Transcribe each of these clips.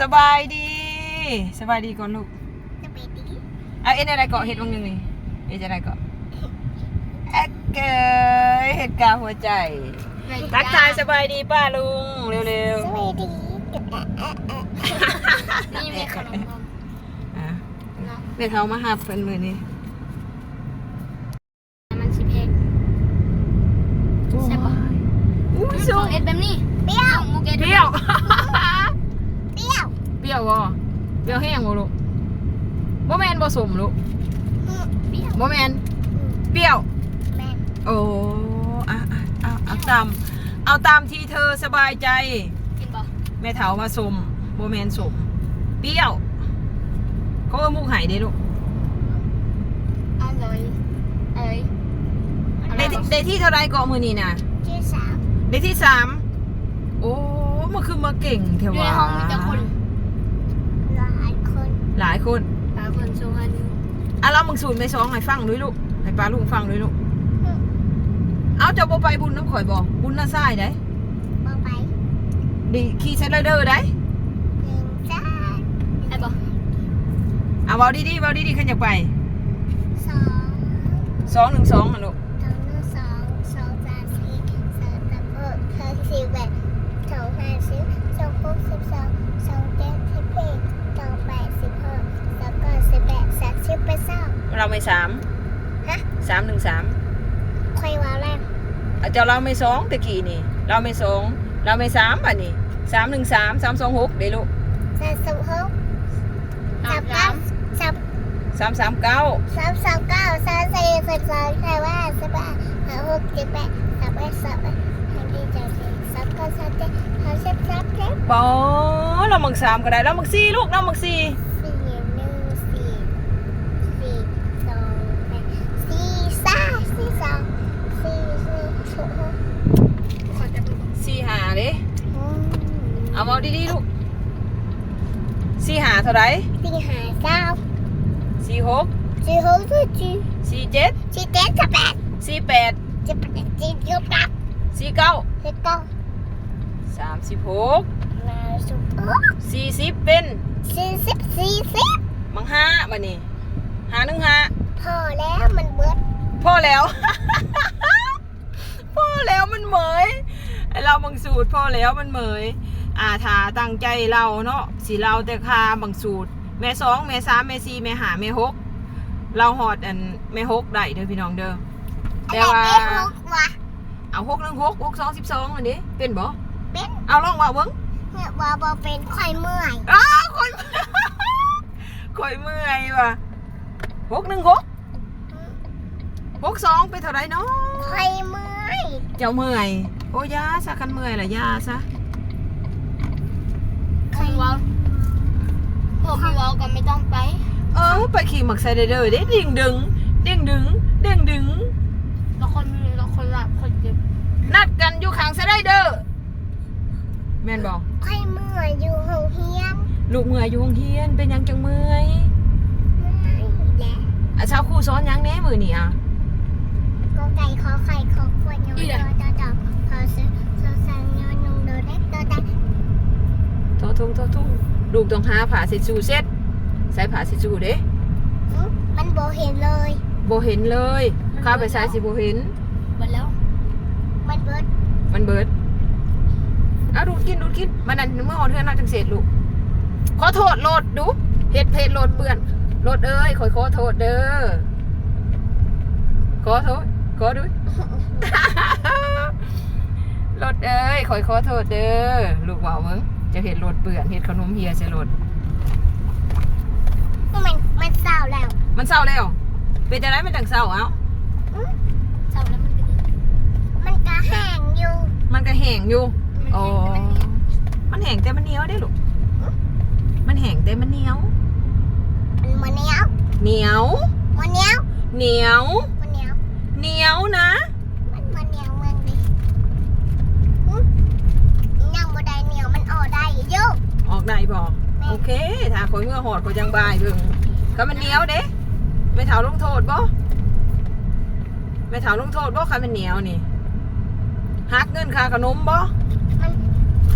สบายดี สบายดีก่อนลูกจะไปดีเอาเอ็นอะไรเกาะเห็ดบางหนึงนี่เอ็นอะไรเกาะแอกเกยเห็ดกาหัวใจทักทายสบายดีป้าลุงเร็วสวัสดีกับอะอะอะนี่มีขนมนมๆอะเนาะแม่เท้ามาหับเป็นมือนี้มันสิเพกใช่ปะอุ้ยโซสูเอ็ดแบบนี้เปรี้ยวโมเกตเปรี้ยวเปรี้ยวเป รี้ยวบ่เปรี้ยวแห้งบ่ลูกบ่แมนบ่สมลูกอืมเปรี้ยวบ่แมนเปรี้ยวแม่นโอ้อะอะเอาเอาตาม เอาตามที่เธอสบายใจ กินบ่แม่เถามาสมโบแมนสมเปรี้ยวเขาเอามุกไห่เด้ลูกอร่อยเอ้ยได้ที่ได้ที่เท่าไรเกาะมือนี่นะชื่อสามได้ที่สามโอ้มันคือมาเก่งเทอยู่วะในห้องมีแต่คนหลายคน หลายคนหลายคนโซฮันอะเรามึงสูตรไม่สองให้ฟังด้วยลูกให้ป้าลุงฟังด้วยลูกเอาเจ้าโบไปบุญน้ำข่อยบอกบุญน่าซ่ายได้บอไปดีขี่เซนเดอร์ได้หนึ่งจ้าไอ้บ่เอาเบาดีๆเบาดีๆขึ้นอยากไปสองสองหนึ่งสองอะลูกสองหนึ่งสองสองสามสี่สามสามหกสามสี่แปดสองห้าสิบสองหกสิบสองสองเจ็ดสิบแปดสองแปดสิบหกสองเก้าสิบ แปดสามสิบแปดสองเราไม่สามฮะสามหนึ่งสามใครว่าแล้วอาจจะเราไม่สองตะกี้นี่ เราไม่สองเราไม่สามป่ะนี่สามหนึ่งสามสามสองหกเดี๋ยวลูกสามสิบหกสาสามมสาเก้ามสามสามสามเก้าสามสามเก้าสามสี่สิบสองสามห้าสิบแปดสามหกสิบแปดสามแปดสามแปดสามที่เจ็ดสิบสามเก้าสามเจ็ดสามสิบสามเจ็ดบอเรามักสามก็ได้เรามักสี่ลูกเรามักสี่ สี่หนึ่งสี่สี่สองแปดสี่สามสี่สองสี่สี่หกหก ขอจับมือ สี่หาเด้ อืม เอาเอาดีๆลูกสี่หาเท่าไหร สี่ห้าเก้า สี่หก สี่หกสี่เจ็ด สี่ เจ็ดสี่เจ็ดสิบแปดสี่แปดสิบแปดสี่สิบแปดสี่เก้าสิบเก้าสามสิบหกมาสิบหกสี่สิบเป็นสี่สิบสี่สิบมังห้าบันนี้หาหนึ่งห้าพอแล้วมันเบิดพ่อแล้วพ่อแล้วมันเหมยไอเราบางสูตรพ่อแล้วมันเหมยอาถาตั้งใจเราเนาะสีเราแต่คาบางสูตรแม่สองแม่สามแม่สี่แม่หาแม่หก เราหอดอันแม่หกได้เด้อพี่น้องเด้อแต่ว่าอะไรไม่รู้วะเอาหกหนึ่งหกหกสองสิบสองอันนี้เป็นบ่เป็นเอาลองว่าเบิ้งเนี่ยว่าบอเป็นค่อยเมื่อยอ้าวคอยคอยเมื่อยว่ะหกหนึ่งหกหกสองเป็นเท่าไรเนาะค่อยเมื่อยเจ้าเมื่อยโอ้ยาซะกันเมื่อยละยาซะคงเว้าพวกพี่เว้าก็ไม่ต้องไป เออไปขี่หมักไซเดอร์เด้ดิ่งดึงเด้งดึงเด้งดึงแล้วคนมีแล้วคนหลับคนเจ็บนัดกันอยู่ข้างไซเดอร์แม่นบอกค่อยเมื่อยอยู่ห้องเฮียนลูกเมื่อยอยู่โรงเรียนเป็นหยังจังเมื่อยเมื่อยแหละอะชาวครูสอนหยังแหน่มือนี่อะก็ไก่ขอไข่ขอขวดยอดอดอดอขอซื้อขอสั่งยอนุ่งโดเล็กโดได้โทษทุ่งโทษทุ่งลูกต้องหาผ้าเช็ดชูเช็ด ใส่ผ้าเช็ดชูเด้อื้อมันโบเห็นเลยโบเห็นเลยข้าไปใส่สิโบเห็นหมดแล้ว มันเบิด มันเบิดเอาดูดกินดูดกินมันนั่นเมื่อหอนเทือนเราจังเสร็จลูกขอโทษโหลดดูเฮ็ดเพจโหลดเปื่อนโหลดเอ้ยขอยขอโทษเด้อขอโทษขอด้วยโหลดเอ้ยขอยขอโทษเด้อลูกว่ามึงจะเห็ดโหลดเปื่อนเห็ดขนมเฮียใส่โหลด มันมันเศร้า แล้ว มันเศร้าแล้ว เป็นจะไรมันจังเศร้าเอ้าเช้าแล้วมันก็ดีมันกระแห้งอยู่ มันก็แห้งอยู่มันโอ้แห้งแต่มันเหนียวมันแห้งแต่มันเหนียวได้ลูกมันแห้งแต่มันเหนียวมันมันเหนียวเหนียวมันเหนียวเหนียวมันเหนียวเหนียวนะมันมันเหนียวมันดิอื้อยังบ่ได้เหนียวมันออกได้อยู่ออกได้บ่โอเคถ้าคอยเมื่อหอดคอยจังบายเบิ่ง ก็มันเหนียวเด้ไม่เถาลงโทษบ่ไม่เถาลงโทษบ่ใครมันเหนียวนี่หักเงินค่าขนมบ่มัน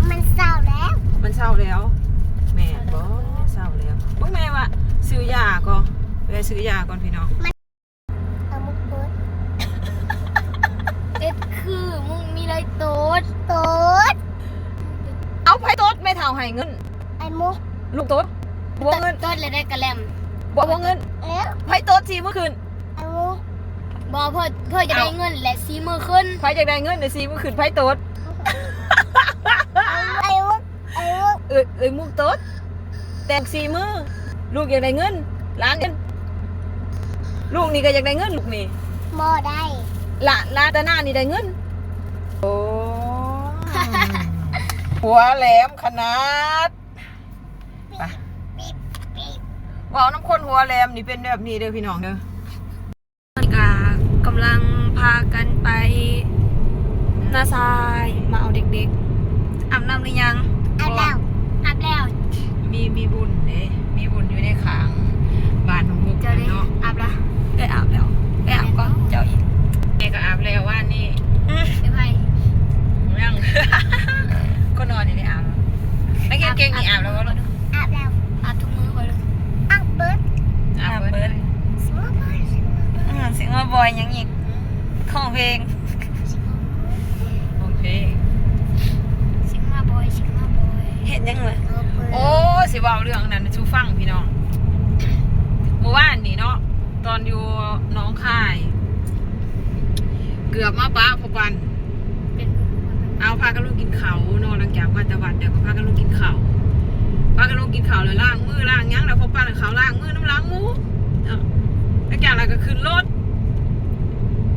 มันเศร้าแล้ว มันเศร้าแล้วแหม่าแล้วมึงแม่ว่าซื้อยาก่อนไปซื้อยาก่อนพี่น้องเอามุกโต๊ดเอ็ดคือมึงมีอะไรโต๊ดโต๊ดเอาไผโต๊ดไม่เท่าให้เงินไอ้มุกลูกโต๊ดบวกเงินโต๊ดเลยได้กระแลม บวกเงินเอ๊ะไผโต๊ดสิเมื่อคืนไอ้มุกบอเพื่อเพื่อจะได้เอาเงินและซีมือขึ้นไผจะได้เงินเดี๋ยวสิเมื่อคืนไผโต๊ดไอ้มุกไอ้มุกเอ้ยเอ้ยมุกโต๊ดแต่งสี่มือลูกอยากได้เงินล้านเงินลูกนี่ก็อยากได้เงินลูกนี่โมได้ละลาตาหน้านี่ได้เงินโอ้หัวแหลมขนาดไป ปีบปีบ ว่าวน้ำข้นหัวแหลมนี่เป็นแบบนี้เด้อพี่น้องเด้อกากำลังพากันไปนาซายมาเอาเด็กๆอาบน้ำหรือยังเอาแล้วอาบแล้ว มีมีบุญเด้มีบุญอยู่ในขางบ้านของพวกเจ้ากันได้เนาะอาบละได้อาบแล้วได้อาบก่อนเจ้าอีกแม่ก็อาบแล้วว่านี่ เดี๋ยวไป ยัง ก็นอนอยู่ในอาบแล้วนักเรียนเก่งนี่อาบแล้วว่า อาบแล้ว อาบทุกมื้อไปเลย อาบเบิร์ด อาบเบิด สมมติว่าสมมติว่า เสียงว่าบอยยังอีกของเพลง โอเค เสียงมาบอยเสียงมาบอยเห็นยังเลย เอาเบิร์ด โอ้สิเว่าเรื่องนั้นชูฟังพี่น้องเมื่อวานนี่เนาะตอนอยู่หน้องคาย เกือบมาปะพอปันเป็นเอาพากันลูกกินเขาวนอนหลังจากมาแต่วัดเดี๋ยวก็พากันลูกกินเขาวพากันลูกกินเขาวเลยล้างมือล้างหยังแล้วพอปันเขาวล้างมือน้ำล้างหมูเนาะแล้วจากนั้นก็ขึ้นรถ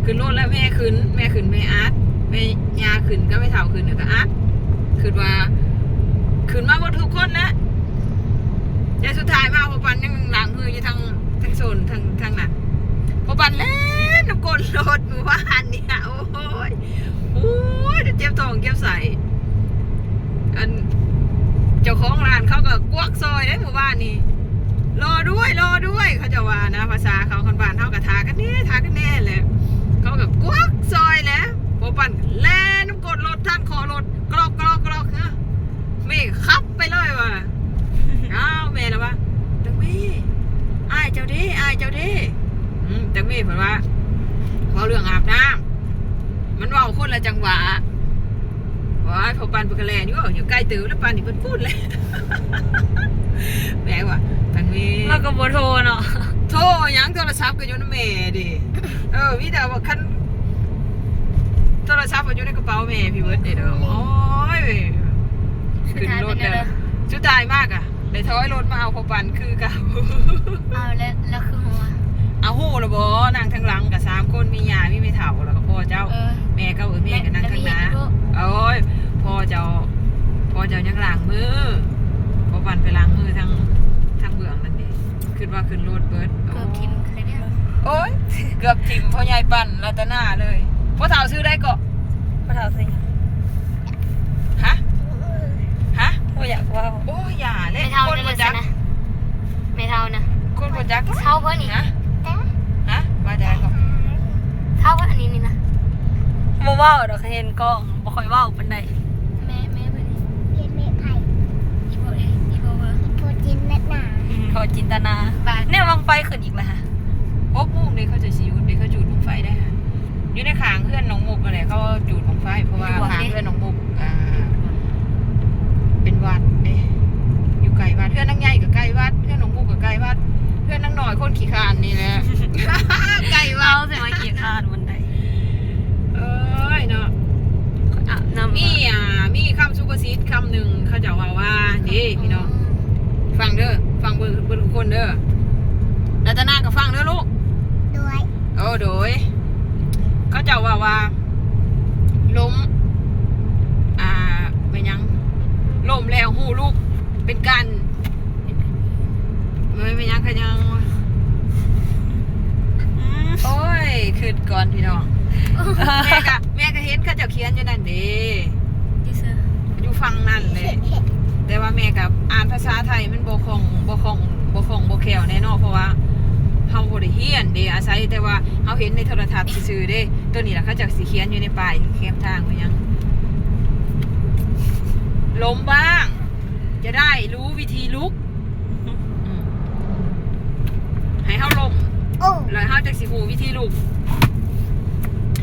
ขึ้นรถแล้วแม่ขึ้น แม่ขึ้นแม่อาร์ตแม่ยาขึ้นก็ไม่เท่าขึ้นเดี๋ยวก็อาร์ตขึ้นว่าขึ้นมาหมดทุกคนนะแต่สุดท้ายมาพอปันยังล้างมืออยู่ทางทางโซนทางทางนั้นพอปันเล่นน้ำกลน รถหมู่บ้านเนี่ย โอ้ยโอ้ยเจ็บท้องเจ็บใส่อันเจ้าของร้านเขาก็กวักซอยได้หมู่บ้านนี้รอด้วยรอด้วยเขาจะว่านะ ภาษาเขาคนบ้านเขาก็ทากันแน่ทากันแน่เลยเขาก็กวักซอยแหล้วพอปั่นแล่น้ำกดรถท่านคอรถกรอกกรอกกรอกเฮ้อเมฆขับไปเลยว่ะ อ้าวเมย์แล้ววะตังเมย์อายเจ้าดิอายเจ้าดิอืมตังเมย์เผนว่าเพราะเรื่องอาบน้ำ มันเว่าคนละจังหวะว้ายพอปันเปนกระแล นี่ก็อยู่ใกล้ตื่นแล้วปันนี่เพิ่นพูดเลยแปลว่าปันมีเราก็บโทรเนาะโทรหยังโทรศัพท์ก็อยู่ในแม่ดิเออมีแต่ว่าคันโทรศัพท์ก็อยู่ในกระเป๋าแม่พี่เบิร์ดเด้อเด้อโอ้ยขึ้นรถเด้อสุดท้ายมากอะได้ถอยรถมาเอาพอปันคือเก่าเอาแล้วแล้วคือหัวเอาหูละบ่นั่งทางหลังกับสามคนมียามีไม่เฒ่าแล้วก็พ่อเจ้าเออแม่ก็เออแม่ก็นั่งข้างหน้าแล้วมีเห็นด้วยโอ้ยพ่อเจ้าพ่ อเจ้ายังล้างมือพอวันไปล้างมือทางทางเบื้องนั่นเองขึ้นว่าขึ้นรถเบิร์ดเกือบทิมเลยเนี่ยโอ้ยเกือบทิมพ่อใหญ่ปั่นรัตนาเลยพ่อเฒ่าซื้อได้ก็พระเท้าสิฮะฮะโอ้อยากว่าโอ้ยอย่าเล่ไม่นเท่าคนนั่นบ่เลยจักนะไม่เท่านะคนบ่จักเท่าเพิ่นนี่ฮะฮะว่าได้ก็เท่าเพิ่นอันนี้นี่นะบ่เว้าดอกเห็นกล้องบ่ค่อยเว้าปานใด แม่แม่เพิ่นนี่ เรียนไม่ไผ่ อีโบเอ้ยอีโบเพิ่น โปรตีนเม็ดหนา อืมเขาจินตนาบาทเนี่ยวังไฟขึ้นอีกแล้วฮะโอ้มุกนี่เขาจะสิอยู่เดี๋ยวเขาจูดลงไฟได้ฮะอยู่ในขางเพื่อนน้องมุกอะไรเขาจูดลงไฟเพราะว่าขางเพื่อนน้องมุกอ่าเป็นวัดเด้อยู่ไกลวัดเพื่อนนั่งใหญ่กับไกลวัดเพื่อนน้องมุกกับไกลวัด เพื่อนนั่งหน่อยคนขี้คร้านนี่แหละ ไกลวัเราดสิมาเกียคาดวันใดเอ้ยเนาะอาบน้ำมีอ่ามีคำสุภาษิตคำหนึ่งเขาจะว่าว่านี่พี่น้องฟังเด้อ ฟังเบอร์เบอร์ทุกคนเด้อรัตนาก็ฟังเด้อลูกด้วยโอ้โดยเขาเจะว่าว่าล้มอ่าเป็นหยังล้มแล้วหูลูกเป็นการไม่เป็นหยังขยังอืมโอ้ยคืนก่อนพี่น้องแม่ก็แม่ก็เห็นเขาเจะเขียนอยู่นั่นเด้ที่ซื้ออยู่ฟังนั่นเลย แต่ว่าแม่กับอ่านภาษาไทยมันบ่คล่องบ่คล่องบ่คล่องบ่แคล่วแน่นอนเพราะว่าเฮาบ่ได้เรียนเด้อาศัยแต่ว่าเฮาเห็นในโทรทัศน์ซื่อๆเด้ ตัวนี้ล่ะเขาจะสิเขียนอยู่ในป้ายแคมทางไว้ยังล้มบ้าง จะได้รู้วิธีลุกอืมให้เฮาลมโอ้แล้วเฮาจักสิฮู้วิธีลูก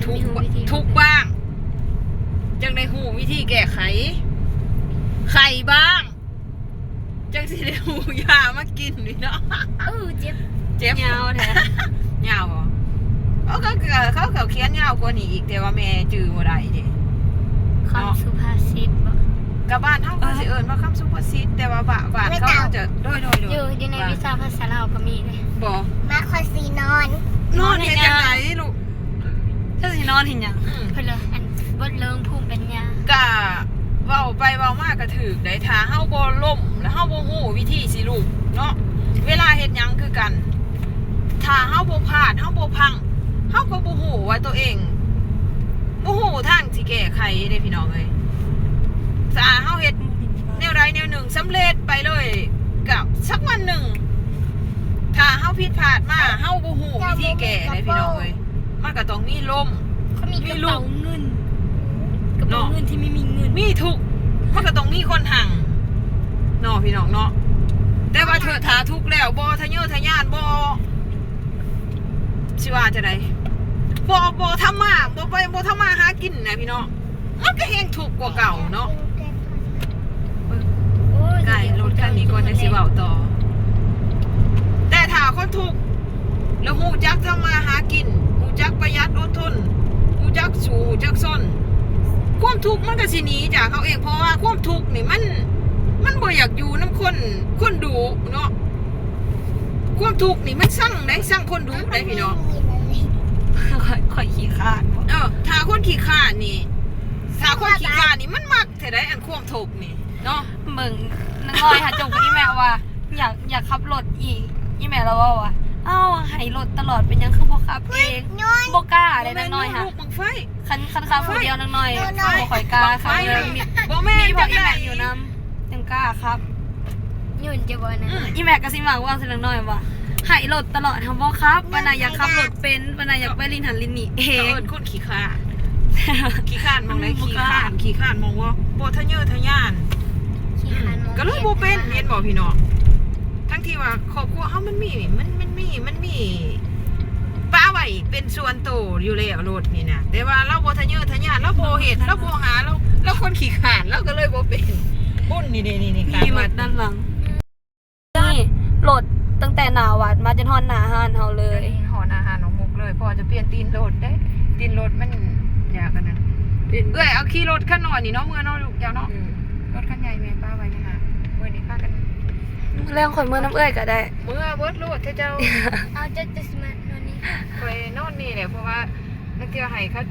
ทุกมีวิธีทุกบ้าง จังได้ฮู้วิธีแก้ไข ไข่บ้าง จังสิได้ฮู้ยามากินนี่เนาะเออเจ็บเจ็บยาวแท้ยาวบ่เขาก็เขาเขาเขียนยาวกว่านี้อีกแต่ว่าแม่จื้อบ่ได้เด้คำสุภาษิตบ่กับบ้านเฮาก็สิเอิ้นว่าคำสุภาษิตแต่ว่าบ้านบ้านเขาเขาจะโดยโดยโดยอยู่อยู่ในวิชาภาษาลาวก็มีเลยบ่มาคอยสีนอน นอนเฮ็ดจังไดลูกถ้าสินอนเห็นหยังอืมเพิ่นเลยอันบดเลิงภูมิปัญญาก็ เว้าไปเว้ามากก็ถูกได้ถ้าเฮาบ่ล่มแล้วเฮาบ่ฮู้วิธีสิลูกเนาะเวลาเฮ็ดหยังคือกันถ้าเฮาบ่พลาดเฮาบ่พังเฮาก็บ่ฮู้ว่าตัวเองบ่ฮู้ทางสิแก้ไขเด้พี่น้องเอ้ยถ้าเฮาเฮ็ดแนวใดแนวหนึ่งสำเร็จไปเลยกับสักวันหนึ่งถ้าเฮาผิดพลาดมาเฮาบ่ฮู้วิธีแก้เลยพี่น้องเอ้ยมันก็ต้องมีลมเขามีกระมีลูเป๋ากเงิน กระเป๋าเนาะ เงินที่ไม่มีเงินมีทุกข์มันก็ต้องมีคนหังเนาะพี่น้องเนาะแต่ว่าเธอถ้าทุกข์แล้วบ่ทะเยอทะยานบ่สิว่าจะไดบ่บ่ทำมาบ่ไปบ่ทำมาหากินนะพี่น้องมันก็แฮงทุกข์กว่าเก่าเนาะโอ้ยไก่รถคันนี้ก่อนจะสิเว้าต่อ แต่ถ้าคนถูกข์แล้วหูจักทำมาหากินหูจักประหยัดอดทนหูจักสู้หูจักซน ความทุกข์มันก็สิหนีจากเขาเองเพราะว่าความทุกข์นี่มัน มันบ่อยากอยู่น้ำคนคนดูเนาะความทุกข์นี่มันสั่งได้สั่งคนดูได้พี่น้องข่อยข่อยขี้คร้านบ่เออถ้าคนขี้ข้านนี่ถ้าคนขี้ข้านนี่มันมักเท่าไดอันความทุกข์นี่เนาะเบิ่งนางน้อยหาจงกับอีแม่ว่า อยากอยากขับรถอีกอีแม่เราว่าว่าเอ้าให้รถตลอดเป็นหยังคือบ่ขับเองย้อนบ่กล้าเลยนางน้อยค่ะลูกบังไฟ คันคันขับผู้เดียวนางน้อยน้อยบ่ค่อยกล้าขับเลยมีบ่แม่นมีพอจังอีไดแม่อยู่นำยังกล้าครับยุ่นจะบ่นะอืมอีแม่ก็สิมาว่าสินางน้อยว่าให้รถตลอดทำบ่ครับปานน่ะอยากขับรถเป็นปานน่ะอยากไปลินหันลินนี่เอเองอคนขี้ข้านขี้ข้านมองไหนขี้ข้านขี้ข้านมองว่าบ่ทะเยอทะยานขี้คร้านมองก็เลยบ่เป็นเห็นบ่พี่น้องทั้งที่ว่าครอบครัวเฮามันมีมันมันมีมันมีป้าไว้ เป็นส่วนโตวอยู่แล้วรถนี่นะแต่ว่าเราโบทะเยอทะยานเราโบเฮ็ดเราโบหาเราเราคนขี้ข้านเราก็เลยบ่เป็นบุญนี่เด้นี่นี่การมีวัดด้านหลังนี่รถตั้งแต่หนาวัดมาจนฮอดหนาหานเฮาเลยหอนอาหารของมุกเลยพอจะเปลี่ยนตีนรถได้ ตีนรถมันอยากกันนะเอ้ยเอาขี่รถคันน้อยนี่เนาะเมื่อเนาะลูกเจ้าเนาะรถคันใหญ่แม่ป้าไว้นี่นะเมื่อนี้ป้ากันเรื่องข่อยเมื่อน้ำเอ้ยก็ได้ เมื่อเบิดรถเจ้าเอาจะจะมา ไปนอนนี่แหละเพราะว่านักเที่ยวไห้เขา